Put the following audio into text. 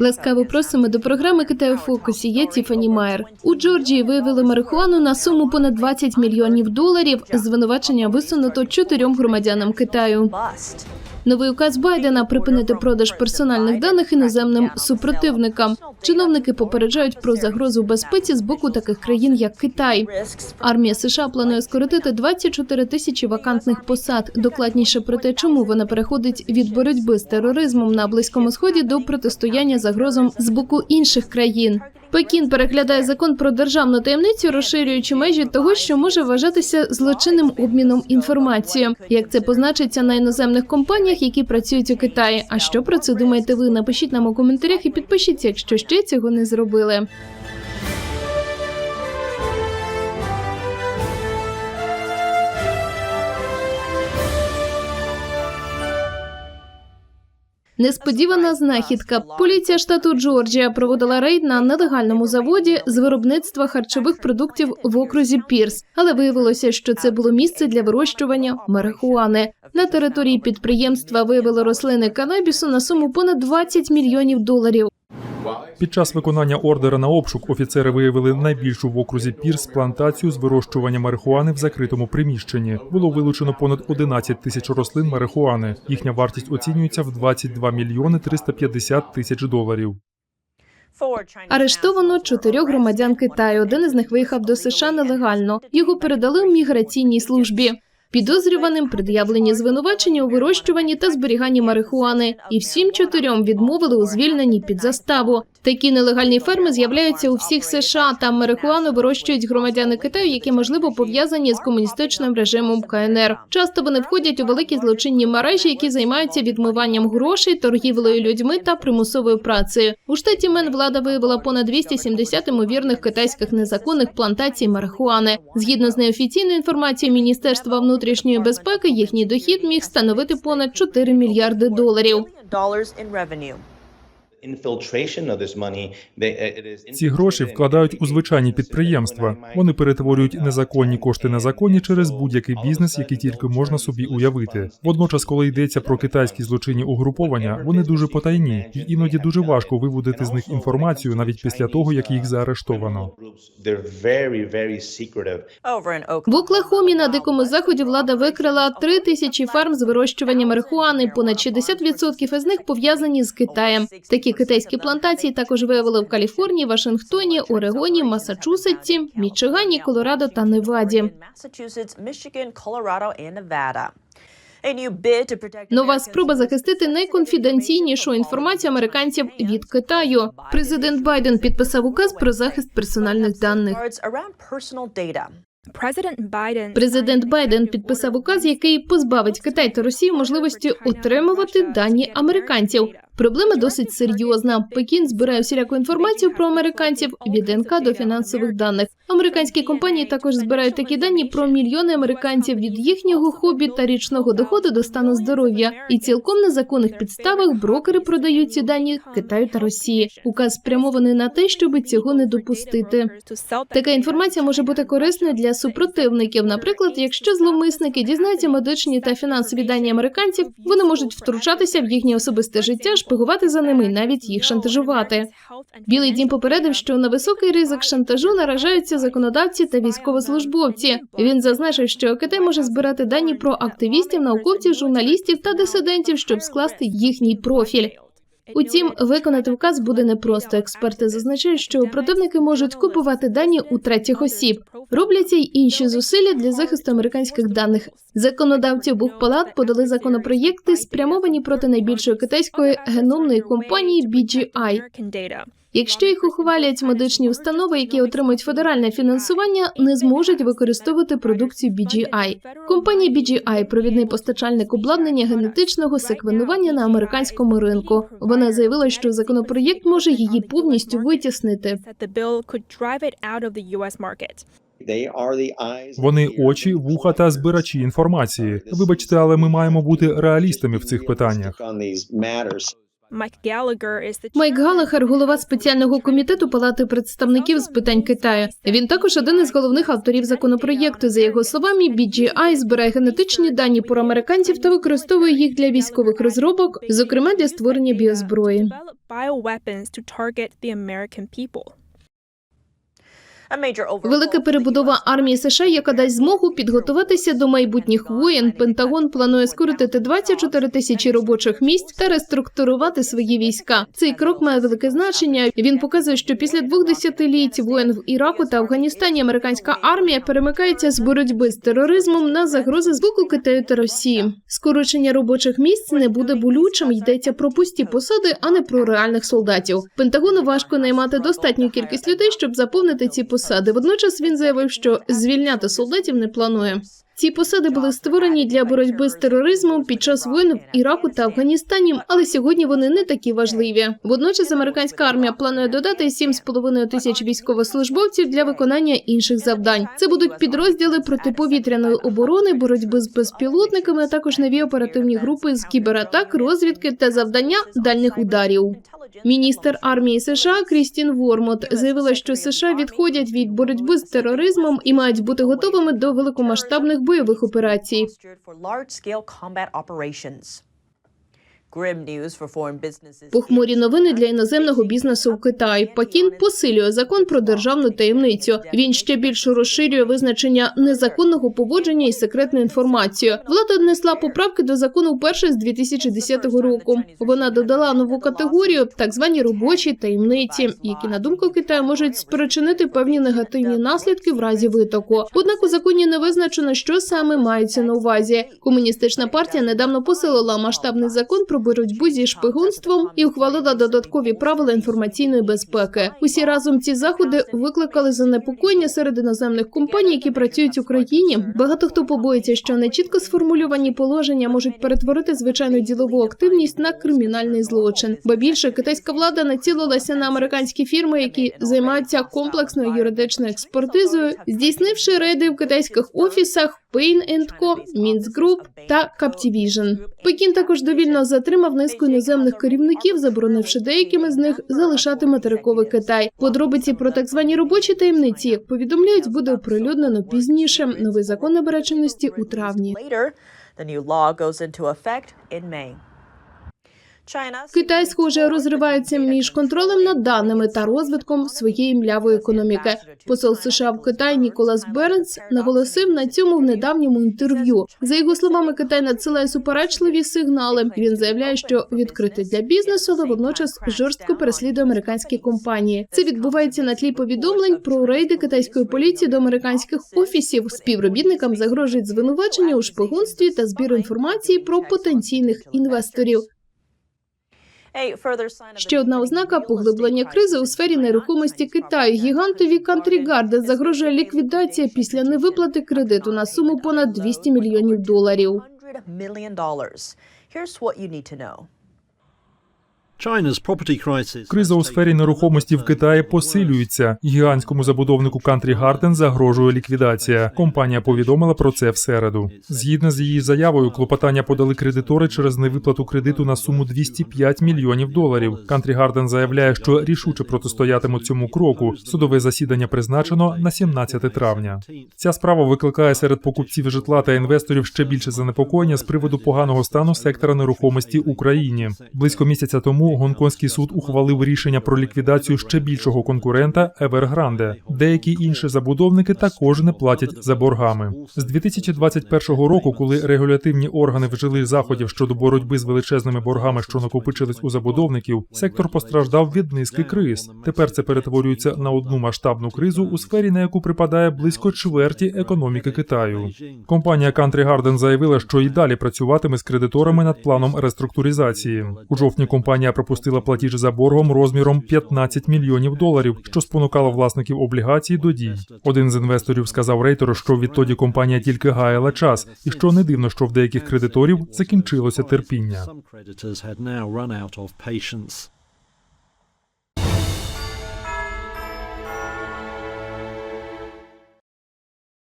Ласкаво просимо до програми Китай у фокусі. Я Тіфані Майер. У Джорджії виявили марихуану на суму понад 20 мільйонів доларів. Звинувачення висунуто чотирьом громадянам Китаю. Новий указ Байдена припинити продаж персональних даних іноземним супротивникам. Чиновники попереджають про загрозу безпеці з боку таких країн, як Китай. Армія США планує скоротити 24 тисячі вакантних посад. Докладніше про те, чому вона переходить від боротьби з тероризмом на близькому сході до протистояння загрозам з боку інших країн. Пекін переглядає закон про державну таємницю, розширюючи межі того, що може вважатися злочинним обміном інформацією. Як це позначиться на іноземних компаніях, які працюють у Китаї? А що про це думаєте ви? Напишіть нам у коментарях і підпишіться, якщо ще цього не зробили. Несподівана знахідка. Поліція штату Джорджія проводила рейд на нелегальному заводі з виробництва харчових продуктів в окрузі Пірс, але виявилося, що це було місце для вирощування марихуани. На території підприємства виявили рослини канабісу на суму понад 20 мільйонів доларів. Під час виконання ордера на обшук офіцери виявили найбільшу в окрузі Пірс плантацію з вирощування марихуани в закритому приміщенні. Було вилучено понад 11 тисяч рослин марихуани. Їхня вартість оцінюється в 22 мільйони 350 тисяч доларів. Арештовано чотирьох громадян Китаю. Один із них виїхав до США нелегально. Його передали в міграційній службі. Підозрюваним пред'явлені звинувачення у вирощуванні та зберіганні марихуани, і всім чотирьом відмовили у звільненні під заставу. Такі нелегальні ферми з'являються у всіх США. Там марихуану вирощують громадяни Китаю, які можливо пов'язані з комуністичним режимом КНР. Часто вони входять у великі злочинні мережі, які займаються відмиванням грошей, торгівлею людьми та примусовою працею. У штаті Мен влада виявила понад 270 ймовірних китайських незаконних плантацій марихуани. Згідно з неофіційною інформацією Міністерства внутрішньої безпеки, їхній дохід міг становити понад 4 мільярди доларів. Ці гроші вкладають у звичайні підприємства. Вони перетворюють незаконні кошти на законні через будь-який бізнес, який тільки можна собі уявити. Водночас, коли йдеться про китайські злочинні угруповання, вони дуже потайні, і іноді дуже важко виводити з них інформацію навіть після того, як їх заарештовано. very secretive. В Оклахомі на дикому заході влада викрила три тисячі ферм з вирощування марихуани. Понад 60% із них пов'язані з Китаєм. Такі китайські плантації також виявили в Каліфорнії, Вашингтоні, Орегоні, Масачусетсі, Мічигані, Колорадо та Неваді. Нова спроба захистити найконфіденційнішу інформацію американців від Китаю. Президент Байден підписав указ про захист персональних даних. Президент Байден підписав указ, який позбавить Китай та Росію можливості отримувати дані американців. Проблема досить серйозна. Пекін збирає всіляку інформацію про американців від НК до фінансових даних. Американські компанії також збирають такі дані про мільйони американців від їхнього хобі та річного доходу до стану здоров'я. І цілком на законних підставах брокери продають ці дані Китаю та Росії. Указ спрямований на те, щоб цього не допустити. Така інформація може бути корисною для супротивників. Наприклад, якщо зловмисники дізнаються медичні та фінансові дані американців, вони можуть втручатися в їхнє особисте життя, шпигувати за ними і навіть їх шантажувати. Білий дім попередив, що на високий ризик шантажу наражаються законодавці та військовослужбовці. Він зазначив, що Китай може збирати дані про активістів, науковців, журналістів та дисидентів, щоб скласти їхній профіль. Утім, виконати вказ буде непросто. Експерти зазначають, що противники можуть купувати дані у третіх осіб. Робляться й інші зусилля для захисту американських даних. Законодавці обох палат подали законопроєкти, спрямовані проти найбільшої китайської геномної компанії BGI. Якщо їх ухвалять медичні установи, які отримують федеральне фінансування, не зможуть використовувати продукцію BGI. Компанія BGI – провідний постачальник обладнання генетичного секвенування на американському ринку. Вона заявила, що законопроєкт може її повністю витіснити. Вони очі, вуха та збирачі інформації. Вибачте, але ми маємо бути реалістами в цих питаннях. Майк chairman голова спеціального комітету Палати представників з питань Китаю. Він також один із головних авторів законопроєкту. За його словами, BGI збирає генетичні дані про американців та використовує їх для військових розробок, зокрема для створення біозброї. Велика перебудова армії США, яка дасть змогу підготуватися до майбутніх воєн. Пентагон планує скоротити 24 тисячі робочих місць та реструктурувати свої війська. Цей крок має велике значення. Він показує, що після двох десятиліть воєн в Іраку та Афганістані американська армія перемикається з боротьби з тероризмом на загрози з боку Китаю та Росії. Скорочення робочих місць не буде болючим. Йдеться про пусті посади, а не про реальних солдатів. Пентагону важко наймати достатню кількість людей, щоб заповнити ці посади. Водночас він заявив, що звільняти солдатів не планує. Ці посади були створені для боротьби з тероризмом під час воєн в Іраку та Афганістані, але сьогодні вони не такі важливі. Водночас американська армія планує додати 7,5 тисяч військовослужбовців для виконання інших завдань. Це будуть підрозділи протиповітряної оборони, боротьби з безпілотниками, а також нові оперативні групи з кібератак, розвідки та завдання дальних ударів. Міністр армії США Крістін Вормот заявила, що США відходять від боротьби з тероризмом і мають бути готовими до великомасштабних бойових операцій. Похмурі новини для іноземного бізнесу в Китаї. Пекін посилює закон про державну таємницю. Він ще більше розширює визначення незаконного поводження і секретну інформацію. Влада внесла поправки до закону вперше з 2010 року. Вона додала нову категорію, так звані робочі таємниці, які на думку Китаю можуть спричинити певні негативні наслідки в разі витоку. Однак у законі не визначено, що саме мається на увазі. Комуністична партія недавно посилила масштабний закон про боротьбу зі шпигунством і ухвалила додаткові правила інформаційної безпеки. Усі разом ці заходи викликали занепокоєння серед іноземних компаній, які працюють в Україні. Багато хто побоїться, що нечітко сформульовані положення можуть перетворити звичайну ділову активність на кримінальний злочин. Ба більше китайська влада націлилася на американські фірми, які займаються комплексною юридичною експертизою, здійснивши рейди в китайських офісах Payne Co, Minsk Group та Captivision. Пекін також довільно затримав низку іноземних керівників, заборонивши деяким із них залишати материковий Китай. Подробиці про так звані робочі таємниці, як повідомляють, буде оприлюднено пізніше. Новий закон набере чинності у травні. The new law goes into effect in May. Китай, схоже, розривається між контролем над даними та розвитком своєї млявої економіки. Посол США в Китаї Ніколас Бернс наголосив на цьому в недавньому інтерв'ю. За його словами, Китай надсилає суперечливі сигнали. Він заявляє, що відкритий для бізнесу, але водночас жорстко переслідує американські компанії. Це відбувається на тлі повідомлень про рейди китайської поліції до американських офісів. Співробітникам загрожують звинувачення у шпигунстві та збір інформації про потенційних інвесторів. Ще одна ознака поглиблення кризи у сфері нерухомості Китаю. Гігантові Garden загрожує ліквідація після невиплати кредиту на суму понад 200 мільйонів доларів. Криза у сфері нерухомості в Китаї посилюється. Гігантському забудовнику Country Garden загрожує ліквідація. Компанія повідомила про це в середу. Згідно з її заявою, клопотання подали кредитори через невиплату кредиту на суму 205 мільйонів доларів. Country Garden заявляє, що рішуче протистоятимуть цьому кроку. Судове засідання призначено на 17 травня. Ця справа викликає серед покупців житла та інвесторів ще більше занепокоєння з приводу поганого стану сектора нерухомості Україні. Близько місяця тому гонконгський суд ухвалив рішення про ліквідацію ще більшого конкурента Evergrande. Деякі інші забудовники також не платять за боргами. З 2021 року, коли регулятивні органи вжили заходів щодо боротьби з величезними боргами, що накопичились у забудовників, сектор постраждав від низки криз. Тепер це перетворюється на одну масштабну кризу у сфері, на яку припадає близько чверті економіки Китаю. Компанія Country Garden заявила, що і далі працюватиме з кредиторами над планом реструктуризації. У жовтні компанія пропустила платіж за боргом розміром 15 мільйонів доларів, що спонукало власників облігацій до дій. Один з інвесторів сказав рейтеру, що відтоді компанія тільки гаяла час, і що не дивно, що в деяких кредиторів закінчилося терпіння.